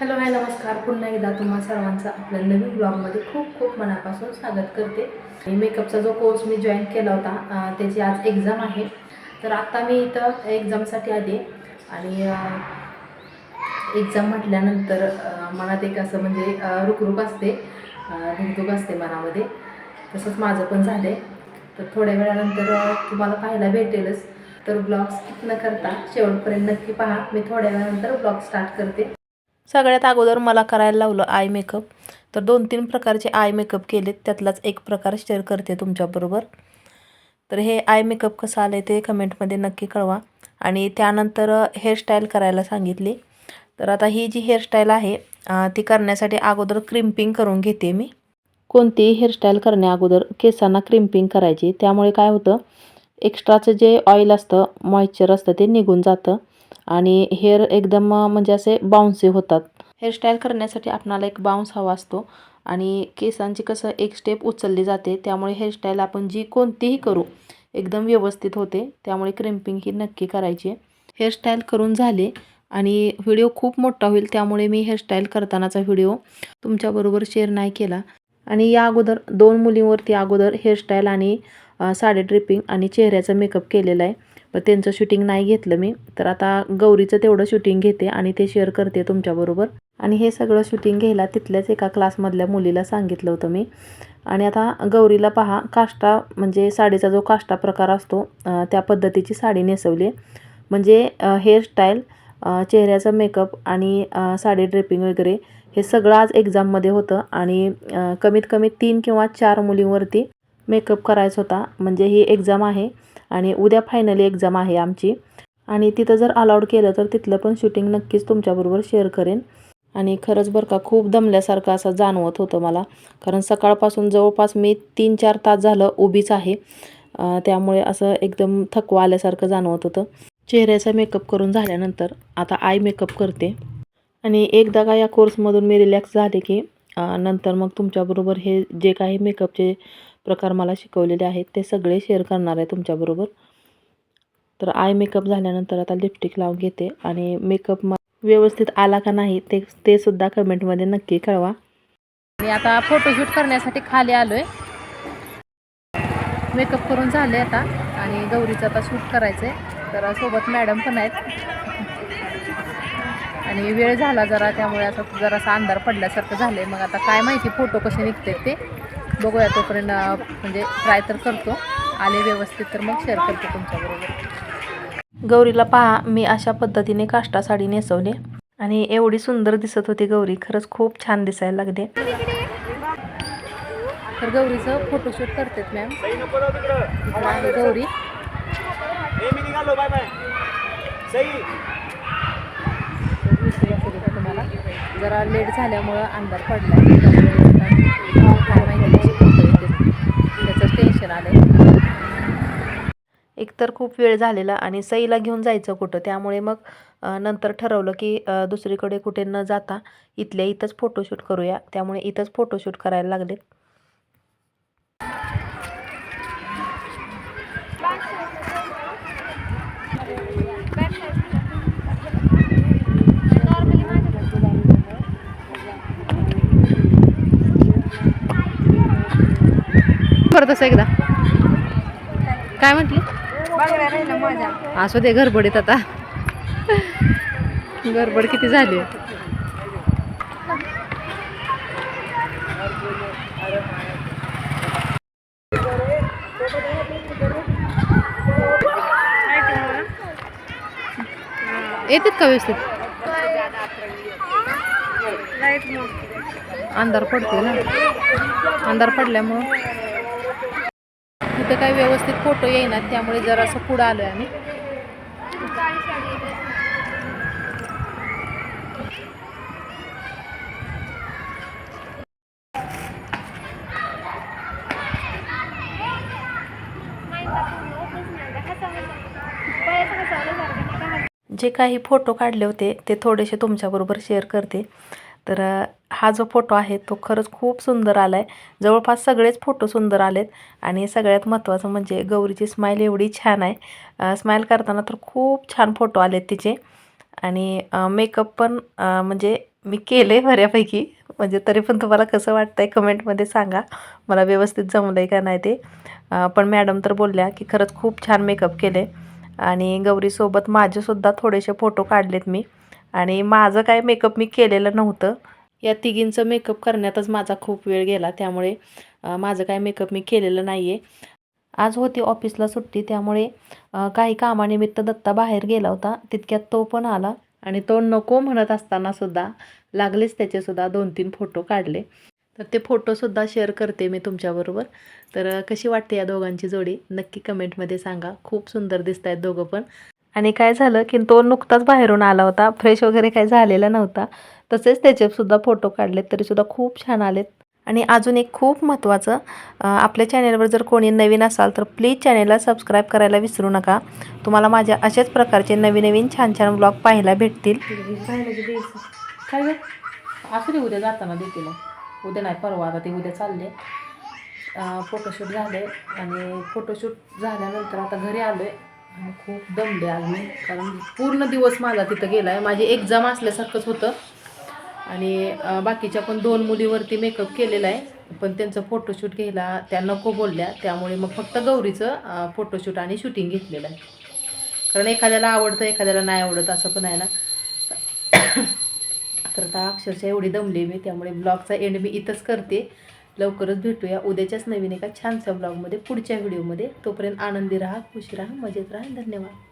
Hello hi नमस्कार. पुन्हा एकदा तुम्हा सर्वांचं आपल्या नवीन ब्लॉगमध्ये खूप खूप मनापासून स्वागत करते. आणि मेकअपचा जो कोर्स मी जॉईन केला होता त्याची आज एक्झाम आहे. तर आत्ता मी इथं एक्झामसाठी आले आणि एक्झाम म्हटल्यानंतर मनात एक असं म्हणजे रुकरुक असते धुकधुक असते मनामध्ये. तसंच माझं पण झालं आहे तर थोड्या वेळानंतर तुम्हाला पाहायला भेटेलच. तर ब्लॉग स्किप न करता शेवटपर्यंत नक्की पहा. मी थोड्या वेळानंतर ब्लॉग स्टार्ट करते. सगळ्यात अगोदर मला करायला लावलं आय मेकअप तर दोन तीन प्रकारचे आय मेकअप केलेत. त्यातलाच एक प्रकार शेअर करते तुमच्याबरोबर. तर हे आय मेकअप कसं आलं ते कमेंटमध्ये नक्की कळवा. आणि त्यानंतर हेअरस्टाईल करायला सांगितली. तर आता ही जी हेअरस्टाईल आहे ती करण्यासाठी अगोदर क्रिम्पिंग करून घेते मी. कोणतीही हेअरस्टाईल करण्या अगोदर केसांना क्रिम्पिंग करायची. त्यामुळे काय होतं एक्स्ट्राचं जे ऑइल असतं मॉइश्चर असतं ते निघून जातं. आणि हेअर एकदम म्हणजे असे बाउन्सी होतात. हेअरस्टाईल करण्यासाठी आपणाला एक बाउन्स हवा असतो आणि केसांची कसं एक स्टेप उचलली जाते त्यामुळे हेअरस्टाईल आपण जी कोणतीही करू एकदम व्यवस्थित होते. त्यामुळे क्रिम्पिंग ही नक्की करायची. हेअरस्टाईल करून झाले आणि व्हिडिओ खूप मोठा होईल त्यामुळे मी हेअरस्टाईल करतानाचा व्हिडिओ तुमच्याबरोबर शेअर नाही केला. आणि या अगोदर दोन मुलींवरती अगोदर हेअरस्टाईल आणि साडे साडी ड्रिपिंग आणि चेहऱ्याचा मेकअप केलेला आहे. पण त्यांचं शूटिंग नाही घेतलं मी. तर आता गौरीचं तेवढं शूटिंग घेते आणि ते शेअर करते तुमच्याबरोबर आणि हे सगळं शूटिंग घ्यायला तिथल्याच एका क्लासमधल्या मुलीला सांगितलं होतं मी. आणि आता गौरीला पहा काष्टा म्हणजे साडीचा जो काष्टा प्रकार असतो त्या पद्धतीची साडी नेसवली आहे. म्हणजे हेअरस्टाईल चेहऱ्याचा मेकअप आणि साडी ड्रेपिंग वगैरे हे सगळं आज एक्झाममध्ये होतं. आणि कमीत कमी तीन किंवा चार मुलींवरती मेकअप करायचा होता. म्हणजे ही एक्झाम आहे आणि उद्या फायनली एक्झाम आहे आमची. आणि तिथं जर अलाउड केलं तर तिथलं पण शूटिंग नक्कीच तुमच्याबरोबर शेअर करेन. आणि खरंच बरं का खूप दमल्यासारखं असं जाणवत होतं मला. कारण सकाळपासून जवळपास मी तीन चार तास झालं उभीच आहे. त्यामुळे असं एकदम थकवा आल्यासारखं जाणवत होतं. चेहऱ्याचा मेकअप करून झाल्यानंतर आता आय मेकअप करते. आणि एकदा का या कोर्समधून मी रिलॅक्स झाले की नंतर मग तुमच्याबरोबर हे जे काही मेकअपचे प्रकार मला शिकवलेले आहेत ते सगळे शेअर करणार आहे तुमच्याबरोबर. तर आय मेकअप झाल्यानंतर आता लिपस्टिक लावून घेते आणि मेकअप म व्यवस्थित आला का नाही ते ते सुद्धा कमेंटमध्ये नक्की कळवा. आणि आता फोटोशूट करण्यासाठी खाली आलो आहे मेकअप करून झाले आता आणि गौरीचं आता शूट करायचं आहे तर सोबत मॅडम पण आहेत. आणि वेळ झाला जरा त्यामुळे आता जरासा अंधार पडल्यासारखं झालं आहे मग आता काय माहिती फोटो कसे निघते ते. बघूया तोपर्यंत म्हणजे ट्राय तर करतो. आले व्यवस्थित तर मग शेअर करतो तुमच्याबरोबर. गौरीला पहा मी अशा पद्धतीने काष्टा साडी नेसवली. आणि एवढी सुंदर दिसत होती गौरी खरंच खूप छान दिसायला लागते तर गौरीचं फोटोशूट करतेत मॅम गौरी. तुम्हाला जरा लेट झाल्यामुळं अंधार पडला त्यामुळे काय माहिती कशी photo येतील. त्याचं टेन्शन आलंय एकतर खूप वेळ झालेला आणि सईला घेऊन जायचं कुठं. त्यामुळे मग नंतर ठरवलं की दुसरीकडे कुठे न जाता इथल्या इथंच फोटोशूट करूया. त्यामुळे इथंच फोटोशूट करायला लागलेत परत असं एकदा. काय म्हटली? असू दे गडबडीत आता. गडबड किती झाली? येतात का व्यवस्थित? अंधार पडतो ना. अंधार पडल्यामुळं. इथं काही व्यवस्थित फोटो येईनात त्यामुळे जरासं पुढं आलोय आम्ही. जे काही फोटो काढले होते ते थोडेसे तुमच्याबरोबर शेअर करते. तर हा जो फोटो आहे तो खरंच खूप सुंदर आला आहे जवळपास सगळेच फोटो सुंदर आलेत आणि सगळ्यात महत्त्वाचं म्हणजे गौरीची स्माईल एवढी छान आहे. स्माईल करताना तर खूप छान फोटो आलेत तिचे. आणि मेकअप पण म्हणजे मी केलं आहे बऱ्यापैकी. म्हणजे तरी पण तुम्हाला कसं वाटतं आहे कमेंटमध्ये सांगा. मला व्यवस्थित जमलं आहे का नाही ते. पण मॅडम तर बोलल्या की खरंच खूप छान मेकअप केले आणि गौरीसोबत माझेसुद्धा थोडेसे फोटो काढलेत मी. आणि माझं काय मेकअप मी केलेलं नव्हतं. या तिघींचं मेकअप करण्यातच माझा खूप वेळ गेला. त्यामुळे माझं काय मेकअप मी केलेलं नाही आहे आज होती ऑफिसला सुट्टी त्यामुळे काही कामानिमित्त दत्ता बाहेर गेला होता. तितक्यात तो पण आला आणि तो नको म्हणत असताना सुद्धा लागलेच त्याचेसुद्धा दोन तीन फोटो काढले. तर ते फोटोसुद्धा शेअर करते मी तुमच्याबरोबर. तर कशी वाटते या दोघांची जोडी? नक्की कमेंटमध्ये सांगा. खूप सुंदर दिसत आहेत दोघं पण. आणि काय झालं की तो नुकताच बाहेरून आला होता. फ्रेश वगैरे काही झालेला नव्हता. तसेच त्याचेसुद्धा फोटो काढलेत तरीसुद्धा खूप छान आलेत. आणि अजून एक खूप महत्त्वाचं आपल्या चॅनेलवर जर कोणी नवीन असाल तर प्लीज चॅनेलला सबस्क्राईब करायला विसरू नका. तुम्हाला माझ्या अशाच प्रकारचे नवीन नवीन छान छान ब्लॉग पाहायला भेटतील. काय असू दे उद्या जाताना देतील उद्या नाही परवा. आता ते उद्या चालले. फोटोशूट झाले आणि फोटोशूट झाल्यानंतर आता घरी आलो आहे आणि खूप दमले आज मी. कारण पूर्ण दिवस माझा तिथं गेला आहे माझी एक्झाम असल्यासारखंच होतं. आणि बाकीच्या पण दोन मुलीवरती मेकअप केलेला आहे. पण त्यांचं फोटोशूट घ्यायला त्या नको बोलल्या. त्यामुळे मग फक्त गौरीचं फोटोशूट आणि शूटिंग घेतलेलं आहे. कारण एखाद्याला आवडतं एखाद्याला नाही आवडत असं पण आहे ना. तर आता अक्षरशः एवढी दमली मी. त्यामुळे ब्लॉगचा एंड मी इथंच करते. लवकरच भेटूया. उद्याच्याच नवीन एका छानशा ब्लॉगमध्ये पुढच्या व्हिडिओमध्ये. तोपर्यंत आनंदी राहा खुशी राहा मजेत राहा. धन्यवाद.